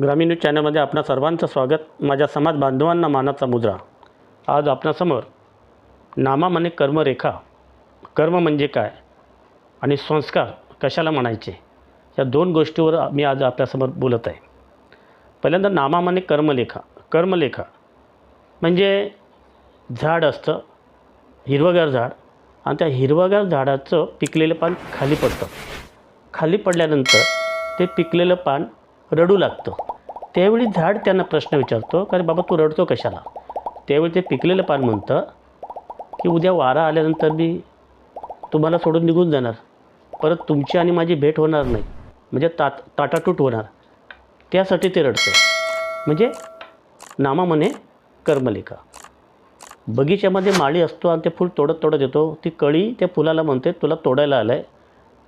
ग्रामीण न्यूज चॅनलमध्ये आपणा सर्वांचं स्वागत. माझ्या समाज बांधवांना मानाचा मुद्रा. आज आपणासमोर नामा म्हणे कर्मरेखा. कर्म म्हणजे काय? आणि संस्कार कशाला म्हणायचे? या दोन गोष्टीवर मी आज आपल्यासमोर बोलत आहे. पहिल्यांदा नामा म्हणे कर्मलेखा. कर्मलेखा म्हणजे झाड असतं हिरवंगार झाड. आणि त्या हिरवंगार झाडाचं पिकलेलं पान खाली पडतं. खाली पडल्यानंतर ते पिकलेलं पान रडू लागतं. त्यावेळी झाड त्यांना प्रश्न विचारतो कारण बाबा तू रडतो कशाला? त्यावेळी ते पिकलेलं पान म्हणतं की उद्या वारा आल्यानंतर मी तुम्हाला सोडून निघून जाणार. परत तुमची आणि माझी भेट होणार नाही. म्हणजे तात ताटाटूट होणार. त्यासाठी ते रडतं. म्हणजे नामा म्हणे कर्मलेखा. बगीच्यामध्ये माळी असतो आणि ते फूल तोडत तोडत येतो. ती कळी त्या फुलाला म्हणते तुला तोडायला आलं आहे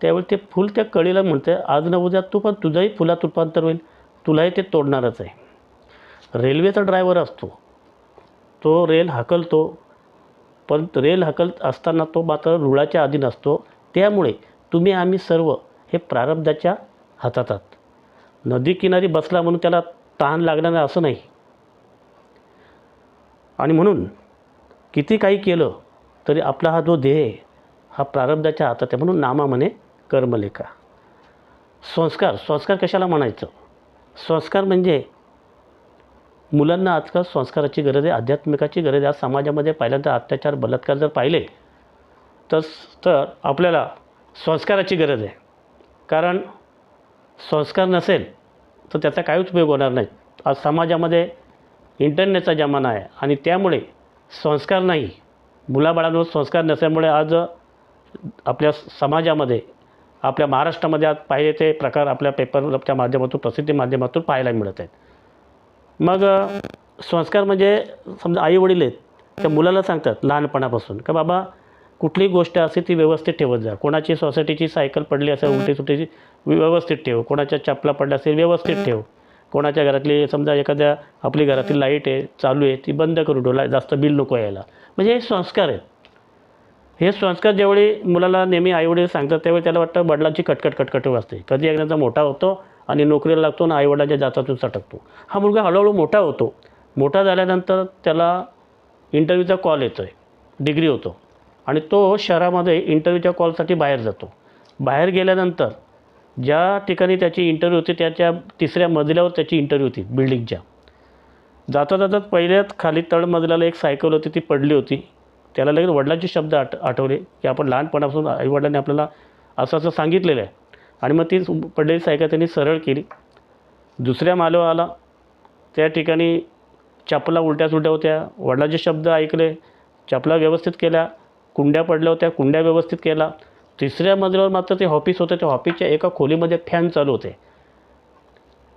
त्यावेळी ते फूल त्या कळीला म्हणते आज न उद्या तू पण तुझंही फुलात रूपांतर होईल. तुलाही ते तोडणारच आहे. रेल्वेचा ड्रायव्हर असतो. तो रेल हकलतो. पण रेल हकलत असताना तो मात्र रुळाच्या अधीन असतो त्यामुळे तुम्ही आम्ही सर्व हे प्रारब्धाच्या हातात आहात. नदी किनारी बसला म्हणून त्याला ताण लागणार नाही असं नाही. आणि म्हणून किती काही केलं तरी आपला हा जो देह हा प्रारब्धाच्या हातात आहे. म्हणून नामा म्हणे कर्मलेखा. संस्कार संस्कार कशाला म्हणायचं? संस्कार म्हणजे मुलांना आजकाल संस्काराची गरज आहे आध्यात्मिकाची गरज आहे. आज समाजामध्ये पहिल्यांदा अत्याचार बलात्कार जर पाहिले तस तर आपल्याला संस्काराची गरज आहे. कारण संस्कार नसेल तर त्याचा काहीच उपयोग होणार नाही. आज समाजामध्ये इंटरनेटचा जमाना आहे आणि त्यामुळे संस्कार नाही. मुलाबाळांवर संस्कार नसल्यामुळे आज आपल्या समाजामध्ये आपल्या महाराष्ट्रामध्ये आज पाहिजे ते प्रकार आपल्या पेपरच्या माध्यमातून प्रसिद्धी माध्यमातून पाहायला मिळत आहेत. मग संस्कार म्हणजे समजा आईवडील आहेत त्या मुलाला सांगतात लहानपणापासून का बाबा कुठली गोष्ट असते ती व्यवस्थित ठेवत जा. कोणाची सोसायटीची सायकल पडली असेल उलटी सुटीची व्यवस्थित ठेव. कोणाच्या चपला पडल्या असेल व्यवस्थित ठेव. कोणाच्या घरातली समजा एखाद्या आपली घरातली लाइट आहे चालू आहे ती बंद करून ठेव ला- जास्त बिल नको यायला. म्हणजे हे संस्कार आहेत. हे संस्कार ज्यावेळी मुलाला नेहमी आईवडील सांगतात त्यावेळी त्याला वाटतं वडिलांची कटकट कटकट वाजते. कधी एकदा मोठा होतो आणि नोकरीला लागतो आणि आईवडिलांच्या जातातून सटकतो. हा मुलगा हळूहळू मोठा होतो. मोठा झाल्यानंतर त्याला इंटरव्ह्यूचा कॉल येतो आहे डिग्री होतो. आणि तो शहरामध्ये इंटरव्ह्यूच्या कॉलसाठी बाहेर जातो. बाहेर गेल्यानंतर ज्या ठिकाणी त्याची इंटरव्ह्यू होती त्याच्या तिसऱ्या मजल्यावर त्याची इंटरव्ह्यू होती बिल्डिंगच्या जाता जातात पहिल्याच खाली तळमजल्याला एक सायकल होती ती पडली होती. त्याला लगेच वडिलांचे शब्द आठ आठवले की आपण लहानपणापासून आईवडिलांनी आपल्याला असं असं सांगितलेलं आहे. आणि मग ती पडलेली सायकल त्यांनी सरळ केली. दुसऱ्या मालवाला आला त्या ठिकाणी चपला उलट्या सुलट्या होत्या. वडिलांचे शब्द ऐकले. चपला व्यवस्थित केल्या. कुंड्या पडल्या होत्या. कुंड्या व्यवस्थित केला तिसऱ्या मजल्यावर मात्र ते ऑफिस होतं. त्या ऑफिसच्या एका खोलीमध्ये फॅन चालू होते.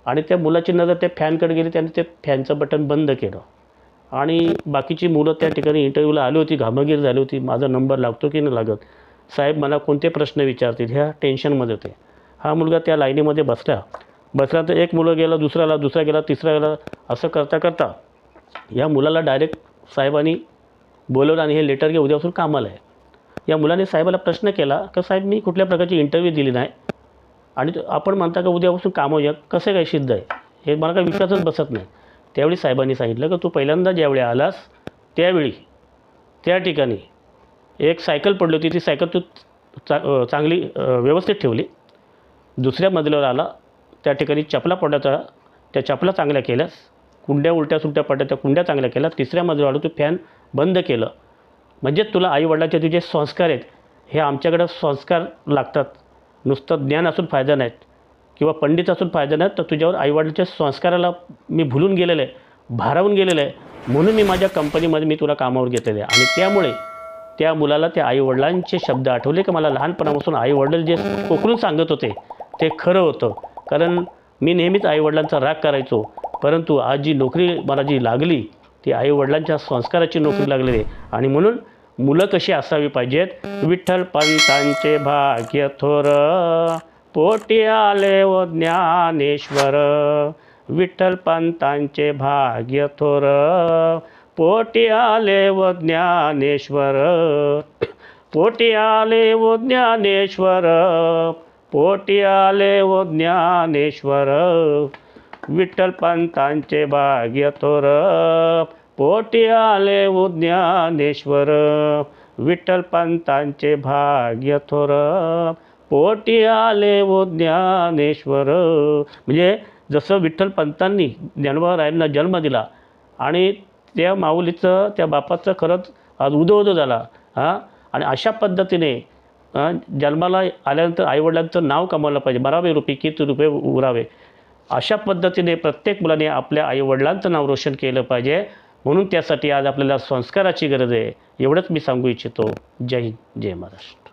आणि त्या मुलाची नजर त्या फॅनकडे गेली. त्याने ते फॅनचं बटन बंद केलं. आणि बाकीची मुलं त्या ठिकाणी इंटरव्ह्यूला आली होती घामागीर झाली होती. माझा नंबर लागतो की नाही लागत? साहेब मला कोणते प्रश्न विचारतील? ह्या टेन्शनमध्ये होते. हा मुलगा त्या लाईनीमध्ये बसला. बसला तर एक मुलं गेला दुसऱ्याला दुसरा गेला तिसरा गेला. असं करता करता या मुलाला डायरेक्ट साहेबांनी बोलवलं आणि हे लेटर घे उद्यापासून कामाला आहे. या मुलाने साहेबाला प्रश्न केला का साहेब मी कुठल्या प्रकारची इंटरव्ह्यू दिली नाही? आणि आपण म्हणता का उद्यापासून कामं या कसं काय सिद्ध आहे? हे मला काही विश्वासच बसत नाही. त्यावेळी साहेबांनी सांगितलं की तू पहिल्यांदा ज्यावेळी आलास त्यावेळी त्या ठिकाणी एक सायकल पडली होती ती सायकल तू चा चांगली व्यवस्थित ठेवली. दुसऱ्या मजल्यावर आला त्या ठिकाणी चपला पडल्याचा त्या चपला चांगल्या केल्यास कुंड्या उलट्या सुलट्या पडल्या त्या कुंड्या चांगल्या केल्या तिसऱ्या मजल्यावर आलो तू फॅन बंद केलं. म्हणजे तुला आईवडिलाचे तुझे संस्कार आहेत हे आमच्याकडं संस्कार लागतात. नुसतं ज्ञान असून फायदा नाहीत. किंवा पंडित असून फायदा नाही तर तुझ्यावर आईवडिलाच्या संस्काराला मी भुलून गेलेलं आहे भारावून गेलेलं आहे. म्हणून मी माझ्या कंपनीमध्ये मी तुला कामावर घेतलेलं आहे. आणि त्यामुळे त्या मुलाला त्या आईवडिलांचे शब्द आठवले की मला लहानपणापासून आईवडील जे कोकरून सांगत होते ते खरं होतं. कारण मी नेहमीच आईवडिलांचा राग करायचो. परंतु आज जी नोकरी मला जी लागली ती आईवडिलांच्या संस्काराची नोकरी लागलेली आहे. आणि म्हणून मुलं कशी असावी पाहिजेत? विठ्ठल पंतांचे भाग्य थोर पोटी आले व ज्ञानेश्वर विठ्ठल पंतांचे भाग्य थोर. पोटी आले व ज्ञानेश्वर पोटी आले व ज्ञानेश्वर पोटी आले व ज्ञानेश्वर विठ्ठल पंतांचे भाग्य थोर. पोटी आले उज्ञानेश्वर विठ्ठल पंतांचे भाग्य थोर. पोटी आले ज्ञानेश्वर. म्हणजे जसं विठ्ठल पंतांनी ज्ञानोबा जन्म दिला आणि त्या माऊलीचं त्या बापाचं खरंच आज उदो झाला. हां? आणि अशा पद्धतीने जन्माला आल्यानंतर आईवडिलांचं नाव कमावलं पाहिजे. बारावे रुपये किती रुपये उरावे. अशा पद्धतीने प्रत्येक मुलाने आपल्या आईवडिलांचं नाव रोशन केलं पाहिजे. म्हणून त्यासाठी आज आपल्याला संस्काराची गरज आहे. एवढंच मी सांगू इच्छितो. जय हिंद जय महाराष्ट्र.